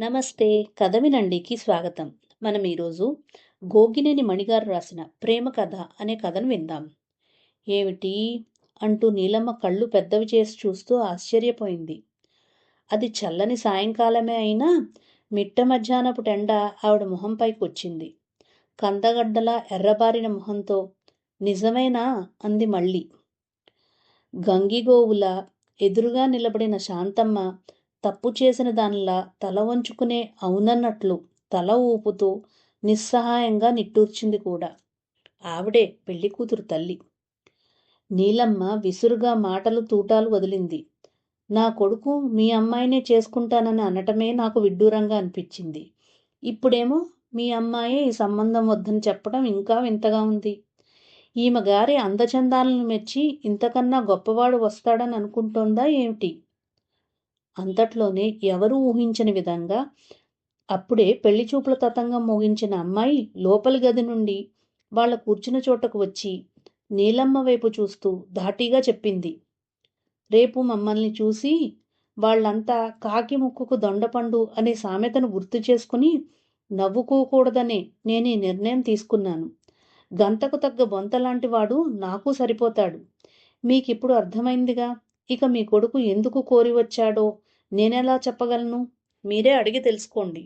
నమస్తే కథ వినండికి స్వాగతం. మనం ఈరోజు గోగినేని మణిగారు రాసిన ప్రేమ కథ అనే కథను విందాం. ఏమిటి? అంటూ నీలమ్మ కళ్ళు పెద్దవి చేసి చూస్తూ ఆశ్చర్యపోయింది. అది చల్లని సాయంకాలమే అయినా మిట్ట మధ్యాహ్నపు టెండ ఆవిడ మొహంపైకి వచ్చింది. కందగడ్డల ఎర్రబారిన మొహంతో నిజమేనా? అంది మళ్ళీ. గంగిగోవుల ఎదురుగా నిలబడిన శాంతమ్మ తప్పు చేసిన దానిలా తల వంచుకునే అవునన్నట్లు తల ఊపుతూ నిస్సహాయంగా నిట్టూర్చింది కూడా. ఆవిడే పెళ్ళి కూతురు తల్లి. నీలమ్మ విసురుగా మాటలు తూటాలు వదిలింది. నా కొడుకు మీ అమ్మాయినే చేసుకుంటానని అనటమే నాకు విడ్డూరంగా అనిపించింది. ఇప్పుడేమో మీ అమ్మాయే ఈ సంబంధం వద్దని చెప్పడం ఇంకా వింతగా ఉంది. ఈమె గారి అందచందాలను మెచ్చి ఇంతకన్నా గొప్పవాడు వస్తాడని అనుకుంటోందా ఏమిటి? అంతట్లోనే ఎవరూ ఊహించని విధంగా అప్పుడే పెళ్ళి చూపుల తతంగం మోగించిన అమ్మాయి లోపలి గది నుండి వాళ్ళ కూర్చున్న చోటకు వచ్చి నీలమ్మ వైపు చూస్తూ ధాటీగా చెప్పింది. రేపు మమ్మల్ని చూసి వాళ్ళంతా కాకి ముక్కుకు దొండపండు అనే సామెతను గుర్తు చేసుకుని నవ్వుకోకూడదనే నేను ఈ నిర్ణయం తీసుకున్నాను. గంతకు తగ్గ బొంతలాంటి వాడు నాకు సరిపోతాడు. మీకిప్పుడు అర్థమైందిగా? ఇక మీ కొడుకు ఎందుకు కోరి వచ్చాడో నేనెలా చెప్పగలను? మీరే అడిగి తెలుసుకోండి.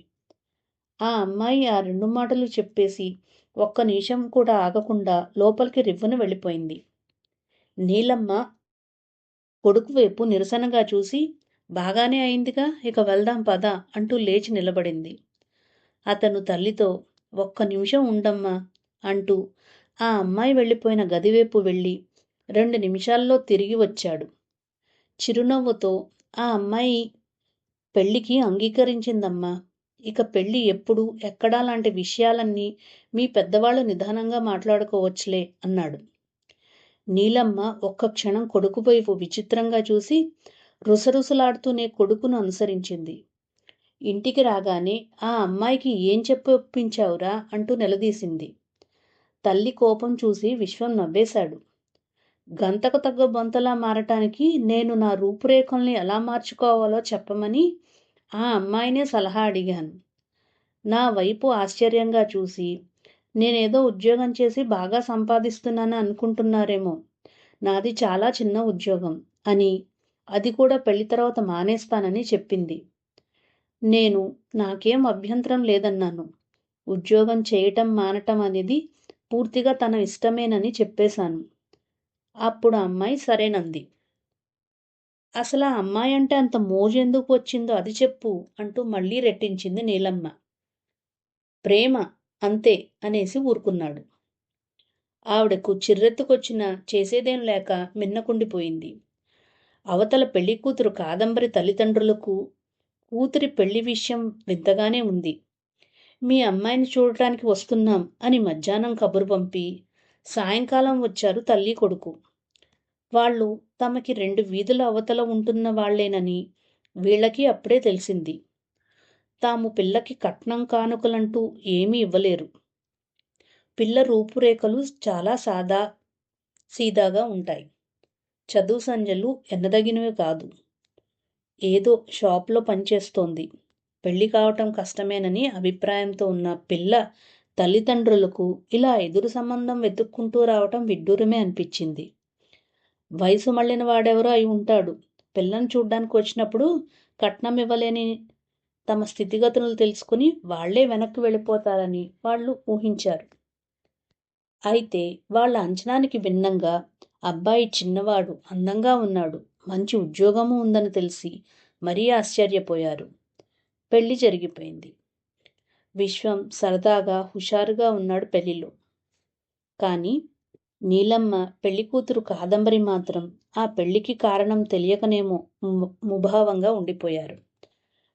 ఆ అమ్మాయి ఆ రెండు మాటలు చెప్పేసి ఒక్క నిమిషం కూడా ఆగకుండా లోపలికి రివ్వున వెళ్ళిపోయింది. నీలమ్మ కొడుకు వైపు నిరసనగా చూసి బాగానే అయిందిగా ఇక వెళ్దాం పద అంటూ లేచి నిలబడింది. అతను తల్లితో ఒక్క నిమిషం ఉండమ్మా అంటూ ఆ అమ్మాయి వెళ్ళిపోయిన గదివైపు వెళ్ళి రెండు నిమిషాల్లో తిరిగి వచ్చాడు. చిరునవ్వుతో ఆ అమ్మాయి పెళ్ళికి అంగీకరించిందమ్మా. ఇక పెళ్ళి ఎప్పుడు ఎక్కడా లాంటి విషయాలన్నీ మీ పెద్దవాళ్ళు నిదానంగా మాట్లాడుకోవచ్చులే అన్నాడు. నీలమ్మ ఒక్క క్షణం కొడుకు వైపు విచిత్రంగా చూసి రుసరుసలాడుతూనే కొడుకును అనుసరించింది. ఇంటికి రాగానే ఆ అమ్మాయికి ఏం చెప్పి ఒప్పించావురా అంటూ నిలదీసింది. తల్లి కోపం చూసి విశ్వం నవ్వేశాడు. గంతకు తగ్గ బొంతలా మారటానికి నేను నా రూపురేఖల్ని ఎలా మార్చుకోవాలో చెప్పమని ఆ అమ్మాయినే సలహా అడిగాను. నా వైపు ఆశ్చర్యంగా చూసి నేనేదో ఉద్యోగం చేసి బాగా సంపాదిస్తున్నానని అనుకుంటున్నారేమో. నాది చాలా చిన్న ఉద్యోగం అని అది కూడా పెళ్ళి తర్వాత మానేస్తానని చెప్పింది. నేను నాకేం అభ్యంతరం లేదన్నాను. ఉద్యోగం చేయటం మానటం అనేది పూర్తిగా తన ఇష్టమేనని చెప్పేశాను. అప్పుడు అమ్మాయి సరేనంది. అసలు ఆ అమ్మాయి అంటే అంత మోజు ఎందుకు వచ్చిందో అది చెప్పు అంటూ మళ్ళీ రెట్టించింది నీలమ్మ. ప్రేమ అంతే అనేసి ఊరుకున్నాడు. ఆవిడకు చిర్రెత్తుకొచ్చిన చేసేదేం లేక మిన్నకుండిపోయింది. అవతల పెళ్ళి కూతురు కాదంబరి తల్లిదండ్రులకు కూతురి పెళ్ళి విషయం వింతగానే ఉంది. మీ అమ్మాయిని చూడటానికి వస్తున్నాం అని మధ్యాహ్నం కబురు పంపి సాయంకాలం వచ్చారు తల్లి కొడుకు. వాళ్ళు తమకి రెండు వీధుల అవతల ఉంటున్న వాళ్ళేనని వీళ్ళకి అప్పుడే తెలిసింది. తాము పిల్లకి కట్నం కానుకలంటూ ఏమీ ఇవ్వలేరు. పిల్ల రూపురేఖలు చాలా సాదా సీదాగా ఉంటాయి. చదువు సంజలు ఎన్నదగినవి కాదు. ఏదో షాప్లో పనిచేస్తోంది. పెళ్ళి కావటం కష్టమేనని అభిప్రాయంతో ఉన్న పిల్ల తల్లిదండ్రులకు ఇలా ఎదురు సంబంధం వెతుక్కుంటూ రావటం విడ్డూరమే అనిపించింది. వయసు మళ్ళిన వాడెవరో అయి ఉంటాడు. పిల్లని చూడ్డానికి వచ్చినప్పుడు కట్నం ఇవ్వలేని తమ స్థితిగతులను తెలుసుకుని వాళ్ళే వెనక్కి వెళ్ళిపోతారని వాళ్ళు ఊహించారు. అయితే వాళ్ళ అంచనానికి భిన్నంగా అబ్బాయి చిన్నవాడు అందంగా ఉన్నాడు మంచి ఉద్యోగము ఉందని తెలిసి మరీ ఆశ్చర్యపోయారు. పెళ్ళి జరిగిపోయింది. విశ్వం సరదాగా హుషారుగా ఉన్నాడు పెళ్ళిలో. కానీ నీలమ్మ పెళ్ళి కూతురు కాదంబరి మాత్రం ఆ పెళ్ళికి కారణం తెలియకనేమో ముభావంగా ఉండిపోయారు.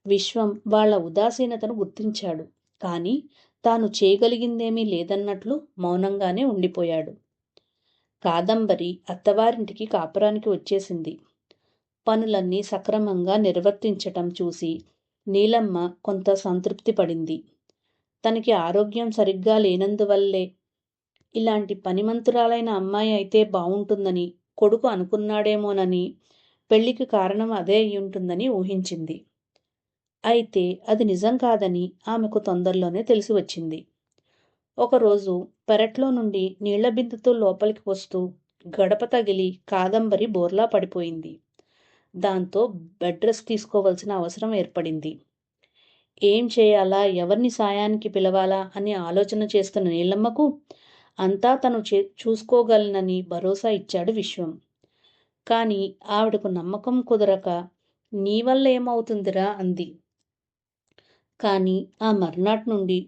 విశ్వం వాళ్ళ ఉదాసీనతను గుర్తించాడు. కానీ తాను చేయగలిగిందేమీ లేదన్నట్లు మౌనంగానే ఉండిపోయాడు. కాదంబరి అత్తవారింటికి కాపురానికి వచ్చేసింది. పనులన్నీ సక్రమంగా నిర్వర్తించటం చూసి నీలమ్మ కొంత సంతృప్తి పడింది. తనకి ఆరోగ్యం సరిగ్గా లేనందువల్లే ఇలాంటి పనిమంతురాలైన అమ్మాయి అయితే బావుంటుందని కొడుకు అనుకున్నాడేమోనని పెళ్ళికి కారణం అదే అయి ఉంటుందని ఊహించింది. అయితే అది నిజం కాదని ఆమెకు తొందరలోనే తెలిసి వచ్చింది. ఒకరోజు పెరట్లో నుండి నీళ్ళ బిందుతో లోపలికి వస్తూ గడప తగిలి కాదంబరి బోర్లా పడిపోయింది. దాంతో బెడ్ రెస్ట్ తీసుకోవాల్సిన అవసరం ఏర్పడింది. ఏం చేయాలా? ఎవరిని సాయానికి పిలవాలా? అని ఆలోచన చేస్తున్న నీలమ్మకు అంతా తను చే చూసుకోగలనని భరోసా ఇచ్చాడు విశ్వం. కానీ ఆవిడకు నమ్మకం కుదరక నీ వల్ల ఏమవుతుందిరా అంది. కానీ ఆ మర్నాటి నుండి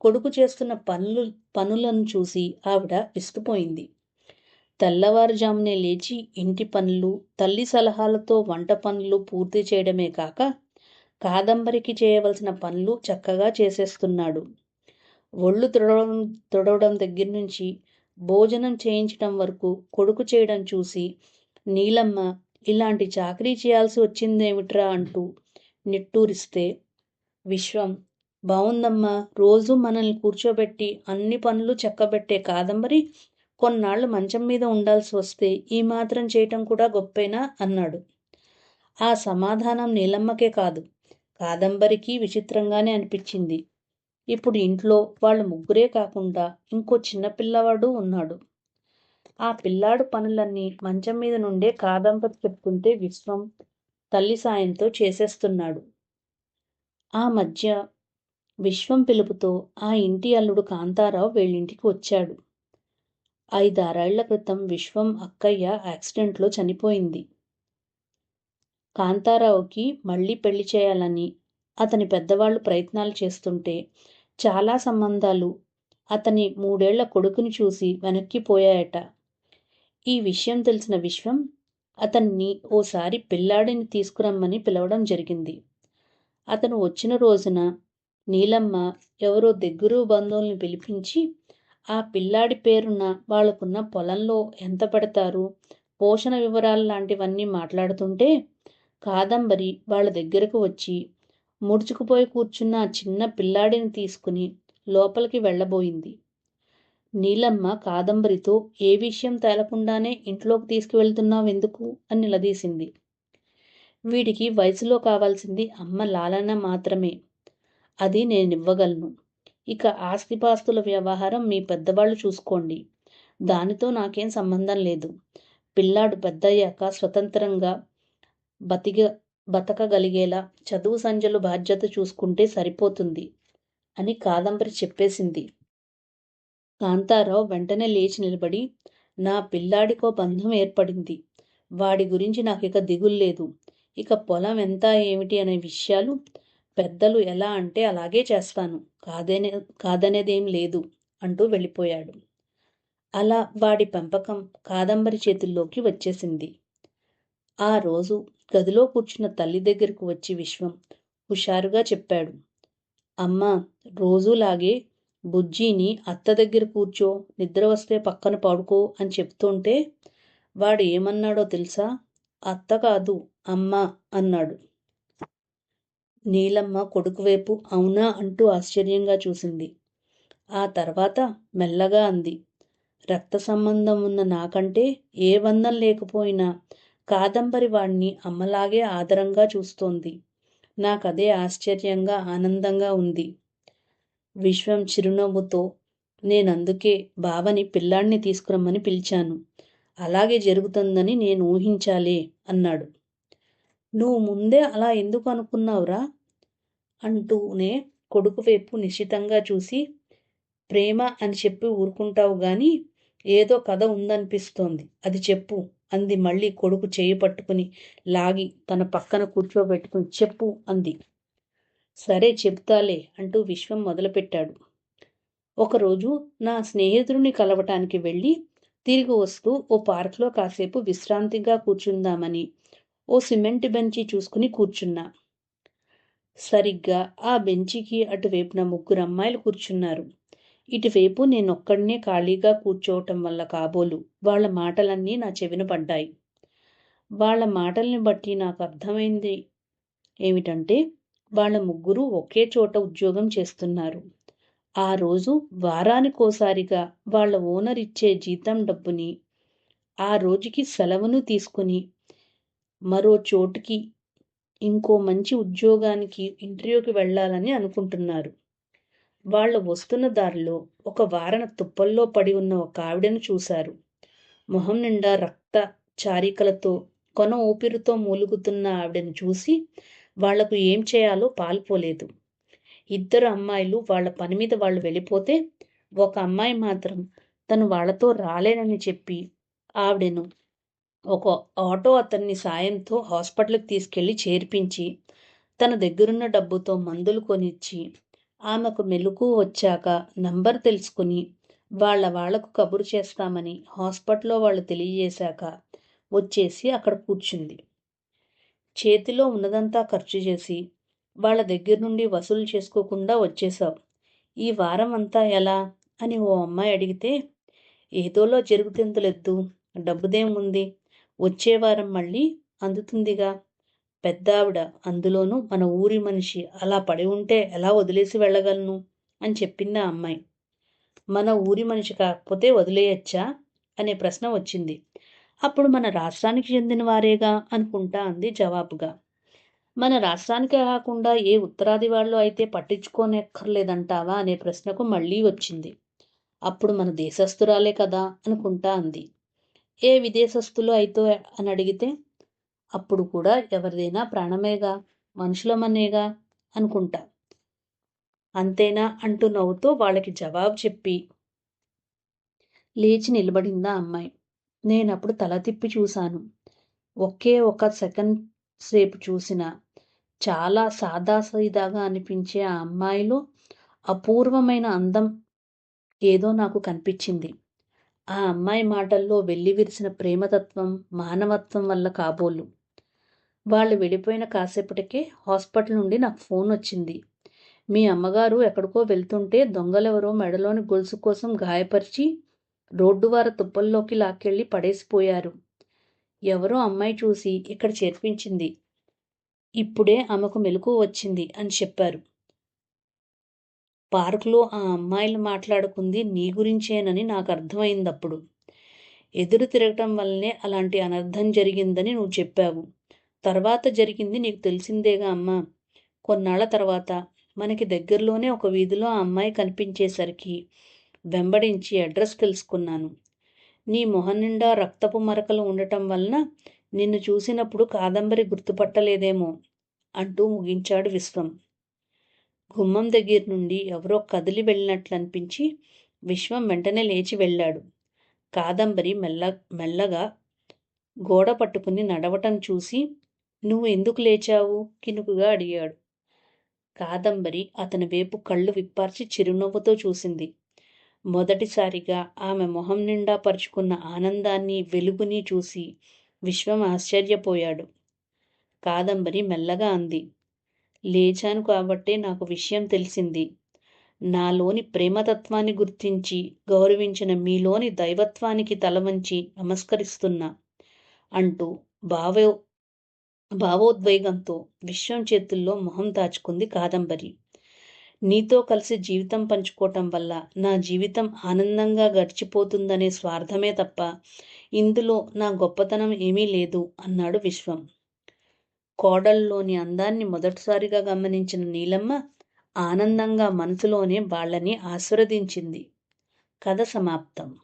కొడుకు చేస్తున్న పనులు పనులను చూసి ఆవిడ విసుకుపోయింది. తెల్లవారుజామునే లేచి ఇంటి పనులు తల్లి సలహాలతో వంట పనులు పూర్తి చేయడమే కాక కాదంబరికి చేయవలసిన పనులు చక్కగా చేసేస్తున్నాడు. ఒళ్ళు తుడవడం తుడవడం దగ్గర నుంచి భోజనం చేయించడం వరకు కొడుకు చేయడం చూసి నీలమ్మ ఇలాంటి చాకరీ చేయాల్సి వచ్చిందేమిట్రా? అంటూ నిట్టూరిస్తే విశ్వం బావుందమ్మా. రోజు మనల్ని కూర్చోబెట్టి అన్ని పనులు చెక్కబెట్టే కాదంబరి. కొన్నాళ్ళు మంచం మీద ఉండాల్సి వస్తే ఈ మాత్రం చేయటం కూడా గొప్పేనా? అన్నాడు. ఆ సమాధానం నీలమ్మకే కాదు. కాదంబరికి విచిత్రంగానే అనిపించింది. ఇప్పుడు ఇంట్లో వాళ్ళ ముగ్గురే కాకుండా ఇంకో చిన్న పిల్లవాడు ఉన్నాడు. ఆ పిల్లాడు పనులన్నీ మంచం మీద నుండే కాదంబరి చెప్పుకుంటే విశ్వం తల్లి సాయంతో చేసేస్తున్నాడు. ఆ మధ్య విశ్వం పిలుపుతో ఆ ఇంటి అల్లుడు కాంతారావు వీళ్ళింటికి వచ్చాడు. ఐదారేళ్ళ క్రితం విశ్వం అక్కయ్య యాక్సిడెంట్లో చనిపోయింది. కాంతారావుకి మళ్ళీ పెళ్ళి చేయాలని అతని పెద్దవాళ్ళు ప్రయత్నాలు చేస్తుంటే చాలా సంబంధాలు. అతని మూడేళ్ళ కొడుకుని చూసి వెనక్కిపోయాయట. ఈ విషయం తెలిసిన విశ్వం అతన్ని ఓసారి పిల్లాడిని తీసుకురమ్మని పిలవడం జరిగింది. అతను వచ్చిన రోజున నీలమ్మ ఎవరో దగ్గర బంధువుల్ని పిలిపించి ఆ పిల్లాడి పేరున వాళ్ళకున్న పొలంలో ఎంత పెడతారు? పోషణ వివరాలు లాంటివన్నీ మాట్లాడుతుంటే కాదంబరి వాళ్ళ దగ్గరకు వచ్చి ముడుచుకుపోయి కూర్చున్న ఆ చిన్న పిల్లాడిని తీసుకుని లోపలికి వెళ్ళబోయింది. నీలమ్మ కాదంబరితో ఏ విషయం తేలకుండానే ఇంట్లోకి తీసుకువెళ్తున్నావు ఎందుకు అని నిలదీసింది. వీడికి వయసులో కావాల్సింది అమ్మ లాలన మాత్రమే. అది నేనివ్వగలను. ఇక ఆస్తిపాస్తుల వ్యవహారం మీ పెద్దవాళ్ళు చూసుకోండి. దానితో నాకేం సంబంధం లేదు. పిల్లాడు పెద్దయ్యాక స్వతంత్రంగా బతిక బతకగలిగేలా చదువు సంజలు బాధ్యత చూసుకుంటే సరిపోతుంది అని కాదంబరి చెప్పేసింది. కాంతారావు వెంటనే లేచి నిలబడి నా పిల్లాడికో బంధం ఏర్పడింది. వాడి గురించి నాకు ఇక దిగుల్లేదు ఇక పొలం ఎంత ఏమిటి అనే విషయాలు పెద్దలు ఎలా అంటే అలాగే చేస్తాను. కాదనే కాదనేదేం లేదు అంటూ వెళ్ళిపోయాడు. అలా వాడి పెంపకం కాదంబరి చేతుల్లోకి వచ్చేసింది. ఆ రోజు గదిలో కూర్చున్న తల్లి దగ్గరకు వచ్చి విశ్వం హుషారుగా చెప్పాడు. అమ్మ రోజులాగే బుజ్జిని అత్త దగ్గర కూర్చో నిద్ర వస్తే పక్కన పడుకో అని చెప్తుంటే వాడు ఏమన్నాడో తెలుసా? అత్త కాదు అమ్మ అన్నాడు. నీలమ్మ కొడుకు వైపు అవునా అంటూ ఆశ్చర్యంగా చూసింది. ఆ తర్వాత మెల్లగా అంది. రక్త సంబంధం ఉన్న నాకంటే ఏ బంధం లేకపోయినా కాదంబరి వాణ్ణి అమ్మలాగే ఆదరంగా చూస్తోంది. నాకదే ఆశ్చర్యంగా ఆనందంగా ఉంది. విశ్వం చిరునవ్వుతో నేనందుకే బావని పిల్లాడిని తీసుకురమ్మని పిలిచాను. అలాగే జరుగుతుందని నేను ఊహించాలే అన్నాడు. నువ్వు ముందే అలా ఎందుకు అనుకున్నావురా? అంటూనే కొడుకు వైపు నిశ్చితంగా చూసి ప్రేమ అని చెప్పి ఊరుకుంటావు గాని ఏదో కథ ఉందనిపిస్తోంది. అది చెప్పు. అంది మళ్ళీ కొడుకు చేయి పట్టుకుని లాగి తన పక్కన కూర్చోబెట్టుకుని చెప్పు అంది. సరే చెప్తాలే అంటూ విశ్వం మొదలుపెట్టాడు. ఒకరోజు నా స్నేహితుడిని కలవటానికి వెళ్ళి తిరిగి వస్తూ ఓ పార్క్లో కాసేపు విశ్రాంతిగా కూర్చుందామని ఓ సిమెంట్ బెంచి చూసుకుని కూర్చున్నా. సరిగ్గా ఆ బెంచికి అటువైపున ముగ్గురు అమ్మాయిలు కూర్చున్నారు. ఇటువైపు నేనొక్కడనే ఖాళీగా కూర్చోవటం వల్ల కాబోలు వాళ్ళ మాటలన్నీ నా చెవిన పడ్డాయి. వాళ్ళ మాటల్ని బట్టి నాకు అర్థమైంది ఏమిటంటే వాళ్ళ ముగ్గురు ఒకే చోట ఉద్యోగం చేస్తున్నారు. ఆ రోజు వారానికోసారిగా వాళ్ళ ఓనర్ ఇచ్చే జీతం డబ్బుని ఆ రోజుకి సెలవును తీసుకుని మరో చోటుకి ఇంకో మంచి ఉద్యోగానికి ఇంటర్వ్యూకి వెళ్ళాలని అనుకుంటున్నారు. వాళ్ళు వస్తున్న దారిలో ఒక వారన తుప్పల్లో పడి ఉన్న ఒక ఆవిడను చూశారు. మొహం నిండా రక్త చారికలతో కొన ఊపిరితో మూలుగుతున్న ఆవిడను చూసి వాళ్ళకు ఏం చేయాలో పాల్పోలేదు. ఇద్దరు అమ్మాయిలు వాళ్ళ పని మీద వాళ్ళు వెళ్ళిపోతే ఒక అమ్మాయి మాత్రం తను వాళ్ళతో రాలేనని చెప్పి ఆవిడను ఒక ఆటో అతన్ని సాయంతో హాస్పిటల్కి తీసుకెళ్ళి చేర్పించి తన దగ్గరున్న డబ్బుతో మందులు కొనిచ్చి ఆమెకు మెలకు వచ్చాక నంబర్ తెలుసుకుని వాళ్ళ వాళ్ళకు కబురు చేస్తామని హాస్పిటల్లో వాళ్ళు తెలియజేశాక వచ్చేసి అక్కడ కూర్చుంది. చేతిలో ఉన్నదంతా ఖర్చు చేసి వాళ్ళ దగ్గర నుండి వసూలు చేసుకోకుండా వచ్చేశావు. ఈ వారం అంతా ఎలా? అని ఓ అమ్మాయి అడిగితే ఏదోలో జరుగుతెంతలెద్దు డబ్బుదేముంది? వచ్చే వారం మళ్ళీ అందుతుందిగా. పెద్దావిడ అందులోనూ మన ఊరి మనిషి అలా పడి ఉంటే ఎలా వదిలేసి వెళ్ళగలను? అని చెప్పింది ఆ అమ్మాయి. మన ఊరి మనిషి కాకపోతే వదిలేయచ్చా? అనే ప్రశ్న వచ్చింది. అప్పుడు మన రాష్ట్రానికి చెందిన వారేగా? అనుకుంటా అంది జవాబుగా. మన రాష్ట్రానికే కాకుండా ఏ ఉత్తరాది వాళ్ళు అయితే పట్టించుకోనక్కర్లేదంటావా? అనే ప్రశ్నకు మళ్ళీ వచ్చింది. అప్పుడు మన దేశస్థురాలే కదా? అనుకుంటా అంది. ఏ విదేశస్తులు అయితే? అని అడిగితే అప్పుడు కూడా ఎవరిదైనా ప్రాణమేగా మనుషులమనేగా అనుకుంటా. అంతేనా అంటూ నవ్వుతూ వాళ్ళకి జవాబు చెప్పి లేచి నిలబడిందా అమ్మాయి. నేనప్పుడు తల తిప్పి చూశాను. ఒకే ఒక సెకండ్ సేపు చూసిన చాలా సాదాసీదాగా అనిపించే ఆ అమ్మాయిలో అపూర్వమైన అందం ఏదో నాకు కనిపించింది. ఆ అమ్మాయి మాటల్లో వెళ్ళి విరిసిన ప్రేమతత్వం మానవత్వం వల్ల కాబోలు. వాళ్ళు వెళ్ళిపోయిన కాసేపటికే హాస్పిటల్ నుండి నాకు ఫోన్ వచ్చింది. మీ అమ్మగారు ఎక్కడికో వెళ్తుంటే దొంగలెవరో మెడలోని గొలుసు కోసం గాయపరిచి రోడ్డువార తుప్పల్లోకి లాక్కెళ్ళి పడేసిపోయారు. ఎవరో అమ్మాయి చూసి ఇక్కడ చేర్పించింది. ఇప్పుడే ఆమెకు మెలకు వచ్చింది అని చెప్పారు. పార్కులో ఆ అమ్మాయిలు మాట్లాడుకుంది నీ గురించేనని నాకు అర్థమైందప్పుడు. ఎదురు తిరగటం వల్లనే అలాంటి అనర్థం జరిగిందని నువ్వు చెప్పావు. తర్వాత జరిగింది నీకు తెలిసిందేగా అమ్మా. కొన్నాళ్ళ తర్వాత మనకి దగ్గరలోనే ఒక వీధిలో ఆ అమ్మాయి కనిపించేసరికి వెంబడించి అడ్రస్ తెలుసుకున్నాను. నీ మొహం నిండా రక్తపు మరకలు ఉండటం వలన నిన్ను చూసినప్పుడు కాదంబరి గుర్తుపట్టలేదేమో అంటూ ముగించాడు విశ్వం. గుమ్మం దగ్గర నుండి ఎవరో కదిలి వెళ్ళినట్లు అనిపించి విశ్వం వెంటనే లేచి వెళ్ళాడు. కాదంబరి మెల్ల మెల్లగా గోడ పట్టుకుని నడవటం చూసి నువ్వు ఎందుకు లేచావు? కినుకుగా అడిగాడు. కాదంబరి అతని వైపు కళ్ళు విప్పార్చి చిరునవ్వుతో చూసింది. మొదటిసారిగా ఆమె మొహం నిండా పరుచుకున్న ఆనందాన్ని వెలుగుని చూసి విశ్వం ఆశ్చర్యపోయాడు. కాదంబరి మెల్లగా అంది. లేచాను కాబట్టే నాకు విషయం తెలిసింది. నాలోని ప్రేమతత్వాన్ని గుర్తించి గౌరవించిన మీలోని దైవత్వానికి తలవంచి నమస్కరిస్తున్నా అంటూ భావో భావోద్వేగంతో విశ్వం చేతుల్లో మొహం దాచుకుంది కాదంబరి. నీతో కలిసి జీవితం పంచుకోవటం వల్ల నా జీవితం ఆనందంగా గడిచిపోతుందనే స్వార్థమే తప్ప ఇందులో నా గొప్పతనం ఏమీ లేదు అన్నాడు విశ్వం. కోడల్లోని అందాన్ని మొదటిసారిగా గమనించిన నీలమ్మ ఆనందంగా మనసులోనే వాళ్ళని ఆశీర్వదించింది. కథ సమాప్తం.